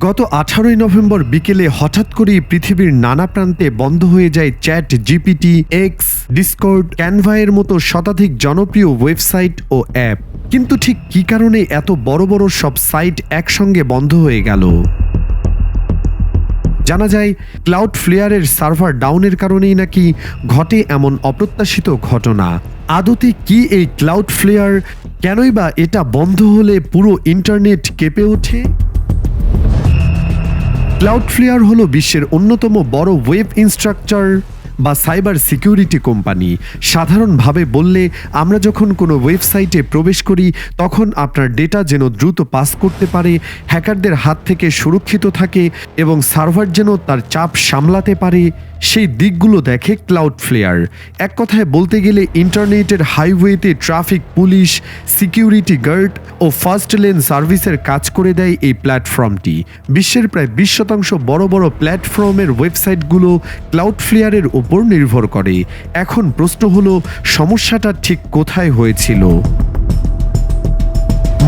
গত আঠারোই নভেম্বর বিকেলে হঠাৎ করেই পৃথিবীর নানা প্রান্তে বন্ধ হয়ে যায় চ্যাট জিপিটি এক্স ডিসকর্ড ক্যানভায়ের মতো শতাধিক জনপ্রিয় ওয়েবসাইট ও অ্যাপ। কিন্তু ঠিক কী কারণে এত বড় বড় সব সাইট একসঙ্গে বন্ধ হয়ে গেল? জানা যায় ক্লাউড ফ্লেয়ারের সার্ভার ডাউনের কারণেই নাকি ঘটে এমন অপ্রত্যাশিত ঘটনা। আদতে কি এই ক্লাউড ফ্লেয়ার কেনই বা এটা বন্ধ হলে পুরো ইন্টারনেট কেঁপে ওঠে? ক্লাউডফ্লেয়ার হল বিশ্বের অন্যতম বড় ওয়েব ইনস্ট্রাকচার বা সাইবার সিকিউরিটি কোম্পানি সাধারণভাবে বললে, আমরা যখন কোনো ওয়েবসাইটে প্রবেশ করি, তখন আপনার ডেটা যেন দ্রুত পাস করতে পারে হ্যাকারদের হাত থেকে সুরক্ষিত থাকে এবং সার্ভার যেন তার চাপ সামলাতে পারে। সেই দিকগুলো দেখে ক্লাউডফ্লেয়ার এক কথায় বলতে গেলে ইন্টারনেটের হাইওয়েতে ট্রাফিক পুলিশ, সিকিউরিটি গার্ড ও ফার্স্ট লেন সার্ভিসের কাজ করে দেয় এই প্ল্যাটফর্মটি। বিশ্বের প্রায় বিশ শতাংশ বড় বড় প্ল্যাটফর্মের ওয়েবসাইটগুলো ক্লাউড ফ্লেয়ারের উপর নির্ভর করে। এখন প্রশ্ন হলো, সমস্যাটা ঠিক কোথায় হয়েছিল?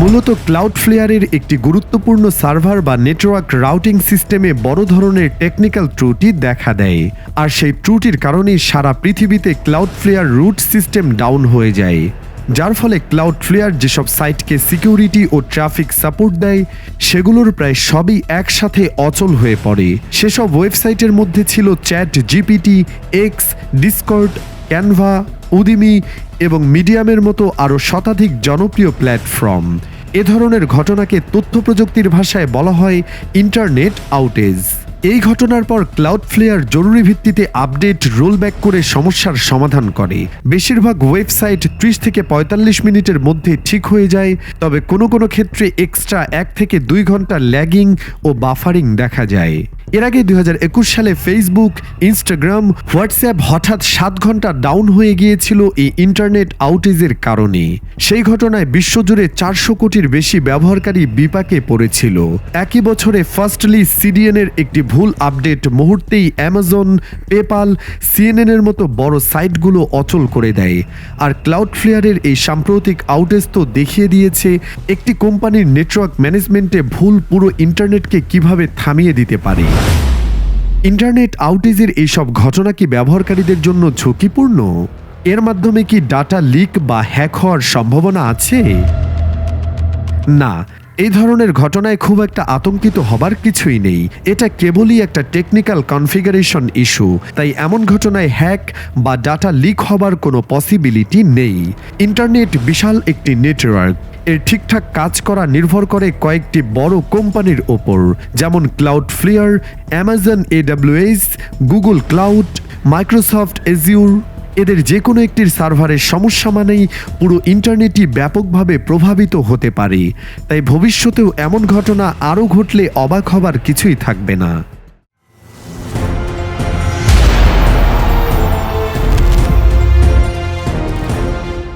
মূলত ক্লাউড ফ্লেয়ারের একটি গুরুত্বপূর্ণ সার্ভার বা নেটওয়ার্ক রাউটিং সিস্টেমে বড় ধরনের টেকনিক্যাল ত্রুটি দেখা দেয়। আর সেই ত্রুটির কারণেই সারা পৃথিবীতে Cloudflare root system down হয়ে যায়। যার ফলে ক্লাউড ফ্লেয়ার যেসব সাইটকে সিকিউরিটি ও ট্রাফিক সাপোর্ট দেয়, সেগুলোর প্রায় সবই একসাথে অচল হয়ে পড়ে। সেসব ওয়েবসাইটের মধ্যে ছিল ChatGPT, X, Discord Canva, Udemy এবং মিডিয়ামের মতো আরও শতাধিক জনপ্রিয় প্ল্যাটফর্ম। এ ধরনের ঘটনাকে তথ্য প্রযুক্তির ভাষায় বলা হয় ইন্টারনেট আউটেজ। এই ঘটনার পর ক্লাউড ফ্লেয়ার জরুরি ভিত্তিতে আপডেট, রোলব্যাক করে সমস্যার সমাধান করে। বেশিরভাগ ওয়েবসাইট ত্রিশ থেকে পঁয়তাল্লিশ মিনিটের মধ্যে ঠিক হয়ে যায়, তবে কোনো কোনো ক্ষেত্রে এক্সট্রা এক থেকে দুই ঘণ্টা ল্যাগিং ও বাফারিং দেখা যায়। এর আগে দু হাজার একুশ সালে ফেসবুক ইনস্টাগ্রাম হোয়াটসঅ্যাপ হঠাৎ সাত ঘণ্টা ডাউন হয়ে গিয়েছিল এই ইন্টারনেট আউটেজের কারণে। সেই ঘটনায় বিশ্বজুড়ে চারশো কোটির বেশি ব্যবহারকারী বিপাকে পড়েছিল। একই বছরে ফার্স্টলি সিডিএনের একটি ভুল আপডেট মুহূর্তেই অ্যামাজন পেপাল সিএনএন এর মতো বড় সাইটগুলো অচল করে দেয়। আর ক্লাউড ফ্লেয়ারের এই সাম্প্রতিক আউটেজ তো দেখিয়ে দিয়েছে, একটি কোম্পানির নেটওয়ার্ক ম্যানেজমেন্টে ভুল পুরো ইন্টারনেটকে কীভাবে থামিয়ে দিতে পারে। ইন্টারনেট আউটেজের এইসব ঘটনা কি ব্যবহারকারীদের জন্য ঝুঁকিপূর্ণ? এর মাধ্যমে কি ডাটা লিক বা হ্যাক হওয়ার সম্ভাবনা আছে? না এই ধরনের ঘটনায় খুব একটা আতঙ্কিত হবার কিছুই নেই। এটা কেবলই একটা টেকনিক্যাল কনফিগারেশন ইস্যু তাই এমন ঘটনায় হ্যাক বা ডাটা লিক হবার কোনো পসিবিলিটি নেই। ইন্টারনেট বিশাল একটি নেটওয়ার্ক এর ঠিকঠাক কাজ করা নির্ভর করে কয়েকটি বড় কোম্পানির ওপর, যেমন cloud ফ্লিয়ার Amazon AWS Google cloud Microsoft Azure এদের যে কোনো একটির সার্ভারের সমস্যা মানেই পুরো ইন্টারনেটই ব্যাপকভাবে প্রভাবিত হতে পারে। তাই ভবিষ্যতেও এমন ঘটনা আরও ঘটলে অবাক হবার কিছুই থাকবে না।